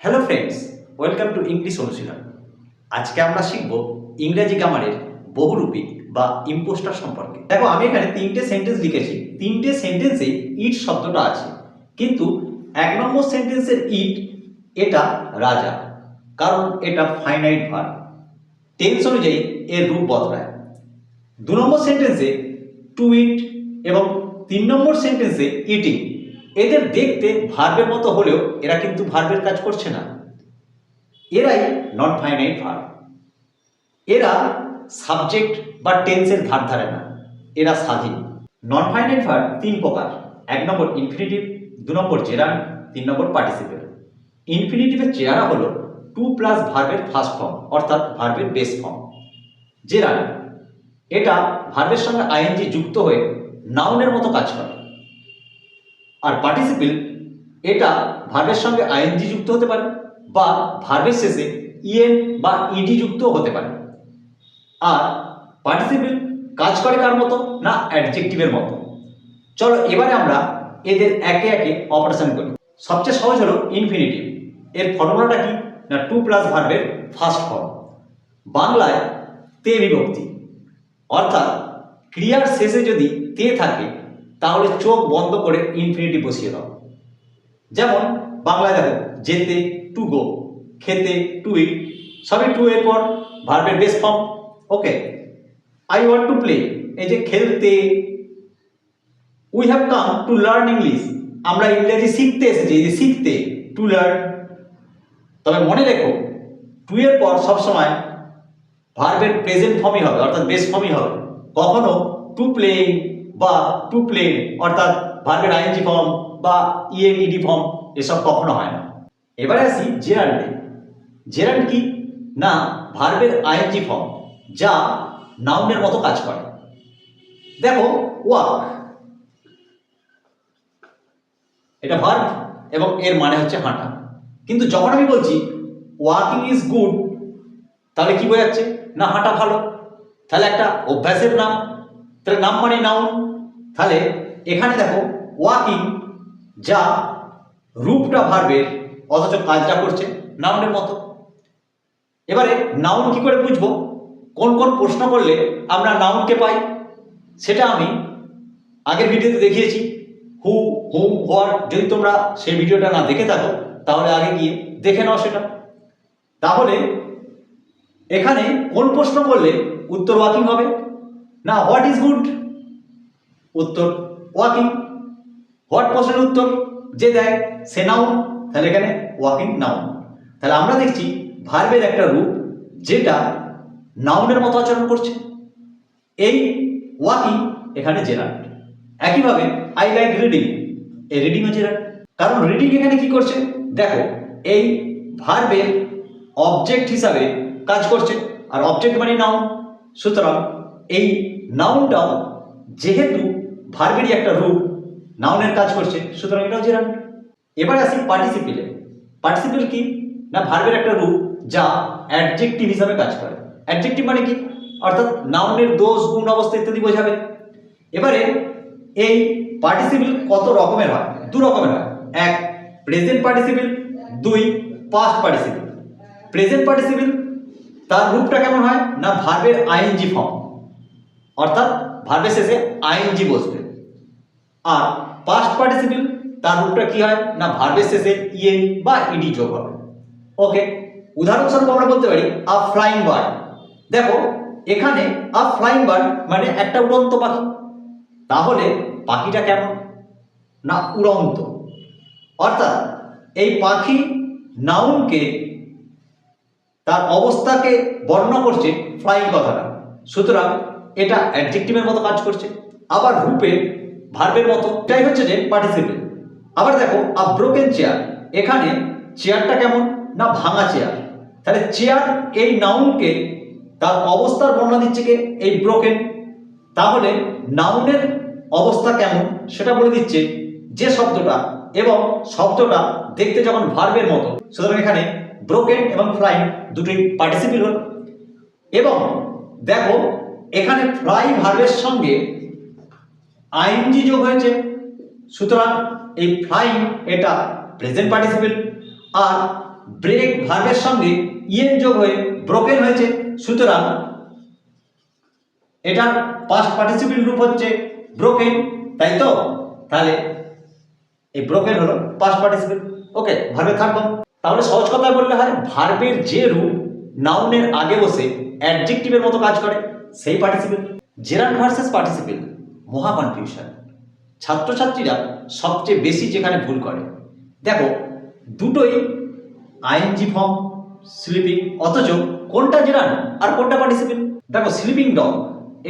Hello friends welcome to English অনুশীলন আজকে আমরা শিখব ইংরেজি গ্রামারের বহুরূপী বা ইম্পোস্টার সম্পর্কে। দেখো, আমি এখানে তিনটে সেন্টেন্স লিখেছি। তিনটে সেন্টেন্সে ইট শব্দটা আছে। কিন্তু এক নম্বর সেন্টেন্সের ইট এটা রাজা। কারণ এটা ফাইনাইট ভার্ব টেন্স অনুযায়ী এর রূপ বদলায়। দু নম্বর সেন্টেন্সে টু ইট এবং তিন নম্বর সেন্টেন্সে ইটিং এদের দেখতে ভার্বের মতো হলেও এরা কিন্তু ভার্বের কাজ করছে না। এরাই নট ফাইনাইট ভার্ব এরা সাবজেক্ট বা টেন্সের ধার ধারে না। এরা স্বাধীন। নন ফাইনাইট ভার্ব তিন প্রকার। এক নম্বর ইনফিনিটিভ দু নম্বর জেরান তিন নম্বর পার্টিসিপেল ইনফিনিটিভের চেহারা হলো টু প্লাস ভার্বের ফার্স্ট ফর্ম অর্থাৎ ভার্বের বেস ফর্ম জেরান এটা ভার্বের সঙ্গে আইএনজি যুক্ত হয়ে নাউনের মতো কাজ করে। আর পার্টিসিপেল এটা ভার্বের সঙ্গে আইএনজি যুক্ত হতে পারে বা ভার্বের শেষে ইএন বা ইডি যুক্ত হতে পারে। আর পার্টিসিপেল কাজ করে কার মতো না অ্যাডজেক্টিভের মতো? চলো এবারে আমরা এদের একে একে অপারেশন করি। সবচেয়ে সহজ হলো ইনফিনিটিভ এর ফর্মুলাটা কি? না টু প্লাস ভার্বের ফার্স্ট ফর্ম বাংলায় তে বিভক্তি। অর্থাৎ ক্রিয়ার শেষে যদি তে থাকে তাহলে চোখ বন্ধ করে ইনফিনিটি বসিয়ে দাও। যেমন বাংলায় দেখো, যেতে টু গো খেতে টু ইট সবই টু এর পর ভার্বের base form okay I want to play এই যে খেলতে। We have come to learn English আমরা ইংরেজি শিখতে এসেছি, এই যে শিখতে টু লার্ন তবে মনে রেখো টু এর পর সবসময় ভার্বের প্রেজেন্ট ফর্মই হবে, অর্থাৎ বেস ফর্মই হবে। কখনো টু প্লেইং বা টু প্লেন অর্থাৎ ভার্বের আইএনজি ফর্ম বা ইএনইডি ফর্ম এসব কখনো হয় না। এবারে আসি জেরান্ডে জেরান্ড কি? না ভার্বের আইএনজি ফর্ম যা নাউনের মতো কাজ করে। দেখো, ওয়াক। এটা ভার্ব এবং এর মানে হচ্ছে হাঁটা। কিন্তু যখন আমি বলছি ওয়াকিং ইজ গুড তাহলে কি বোঝাচ্ছে? না, হাঁটা ভালো। তাহলে একটা অভ্যাসের নাম। তাহলে নাম মানে নাউন তাহলে এখানে দেখো ওয়াকিং যা রূপটা ভার্বের অথচ কাজটা করছে নাউনের মতো। এবারে নাউন কি করে বুঝব? কোন কোন প্রশ্ন করলে আমরা নাউনকে পাই? সেটা আমি আগের ভিডিওতে দেখিয়েছি। হু হুম হোয়াট যদি তোমরা সেই ভিডিওটা না দেখে থাকো, তাহলে আগে গিয়ে দেখে নাও সেটা। তাহলে এখানে কোন প্রশ্ন করলে উত্তর ওয়াকিং হবে? না হোয়াট ইজ গুড উত্তর ওয়াকিং হোয়াট প্রশ্নের উত্তর? যে দেয়, সে নাউন তাহলে এখানে ওয়াকিং নাউন তাহলে আমরা দেখছি ভার্বের একটা রূপ যেটা নাউনের মতো আচরণ করছে। এই ওয়াকিং এখানে জেরান্ট একইভাবে আই লাইক রিডিং এই রিডিংও জেরান্ট কারণ রিডিং এখানে কি করছে? দেখো, এই ভার্বের অবজেক্ট হিসাবে কাজ করছে। আর অবজেক্ট মানে নাউন সুতরাং এই নাউনটাও যেহেতু ভার্বেরই একটা রূপ নাউনের কাজ করছে, সুতরাং এটাও জেরান্ট এবার আসি পার্টিসিপিলে পার্টিসিপিল কি? না ভার্বের একটা রূপ যা অ্যাডজেক্টিভ হিসাবে কাজ করে। অ্যাডজেক্টিভ মানে কি? অর্থাৎ নাউনের দোষ, গুণ, অবস্থা ইত্যাদি বোঝাবে। এবারে এই পার্টিসিপিল কত রকমের হয়? দু রকমের হয়। এক প্রেজেন্ট পার্টিসিপিল দুই পাস্ট পার্টিসিপিল প্রেজেন্ট পার্টিসিপিল তার রূপটা কেমন হয়? না ভার্বের আইএনজি ফর্ম অর্থাৎ ভার্বের শেষে আইএনজি বসবে। আর পাস্ট পার্টিসিপিল তার রূপটা কি হয়? না ভার্বের শেষে ইএন বা ইডি যোগ হবে। ওকে উদাহরণস্বরূপ আমরা বলতে পারি আ ফ্লাইং বার্ড দেখো, এখানে আ ফ্লাইং বার্ড মানে একটা উড়ন্ত পাখি। তাহলে পাখিটা কেমন? না, উড়ন্ত। অর্থাৎ এই পাখি নাউনকে তার অবস্থাকে বর্ণনা করছে ফ্লাইং কথাটা। সুতরাং এটা অ্যাডজেক্টিভের মতো কাজ করছে, আবার রূপে ভার্বের মতো। এটাই হচ্ছে যে পার্টিসিপেল আবার দেখো আ ব্রোকেন চেয়ার এখানে চেয়ারটা কেমন না ভাঙা চেয়ার তাহলে চেয়ার এই নাউনকে তার অবস্থার বর্ণনা দিচ্ছে কে? এই ব্রোকেন তাহলে নাউনের অবস্থা কেমন? সেটা বলে দিচ্ছে যে শব্দটা এবং শব্দটা দেখতে যখন ভার্বের মতো। সুতরাং এখানে ব্রোকেন এবং ফ্লাইং দুটোই পার্টিসিপিল হল। এবং দেখো এখানে ফ্লাই ভার্বের সঙ্গে আইনজি যোগ হয়েছে। সুতরাং এই ফ্লাইং এটা প্রেজেন্ট পার্টিসিপেল আর ব্রেক ভার্বের সঙ্গে ইএন যোগ হয়ে ব্রোকেন হয়েছে। সুতরাং এটার পাস্ট পার্টিসিপেন্ট রূপ হচ্ছে ব্রোকেন তাই তো? তাহলে এই ব্রোকেন হলো পাস্ট পার্টিসিপেন্ট ওকে ভার্বে থাকব তাহলে সহজ কথায় বললে হয় ভার্বের যে রূপ নাউনের আগে বসে অ্যাডজেক্টিভের মতো কাজ করে, সেই পার্টিসিপেন্ট জেরান্ড ভার্সেস পার্টিসিপেন্ট মহা কনফিউশন ছাত্রছাত্রীরা সবচেয়ে বেশি যেখানে ভুল করে, দেখো, দুটোই আইএনজি ফর্ম স্লিপিং অথচ কোনটা জেরান আর কোনটা পার্টিসিপেন্ট দেখো স্লিপিং ডগ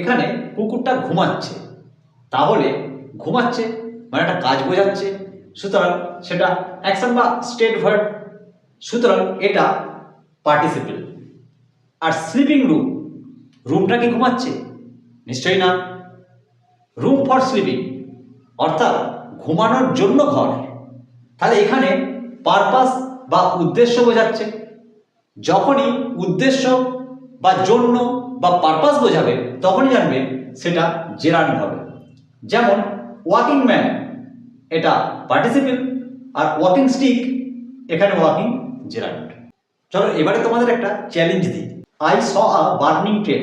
এখানে কুকুরটা ঘুমাচ্ছে। তাহলে ঘুমাচ্ছে মানে একটা কাজ বোঝাচ্ছে, সুতরাং সেটা অ্যাকশন বা স্টেট ভার্ড সুতরাং এটা পার্টিসিপেল আর স্লিপিং রুম রুমটা কি ঘুমাচ্ছে? নিশ্চয়ই না। রুম ফর স্লিপিং অর্থাৎ ঘুমানোর জন্য ঘর। তাহলে এখানে পারপাস বা উদ্দেশ্য বোঝাচ্ছে। যখনই উদ্দেশ্য বা জন্য বা পারপাস বোঝাবে, তখনই জানবে সেটা জেরান্ড হবে। যেমন ওয়াকিং ম্যান এটা পার্টিসিপেল আর ওয়াকিং স্টিক এখানে ওয়াকিং জেরান্ড চলো, এবারে তোমাদের একটা চ্যালেঞ্জ দিই। I saw a burning train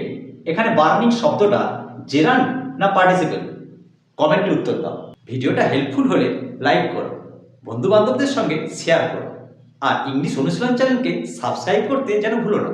এখানে বার্নিং শব্দটা জেরান না পার্টিসিপেল কমেন্টে উত্তর দাও। ভিডিওটা হেল্পফুল হলে লাইক করো। বন্ধুবান্ধবদের সঙ্গে শেয়ার করো। আর ইংলিশ অনুশীলন চ্যানেলকে সাবস্ক্রাইব করতে যেন ভুলো না।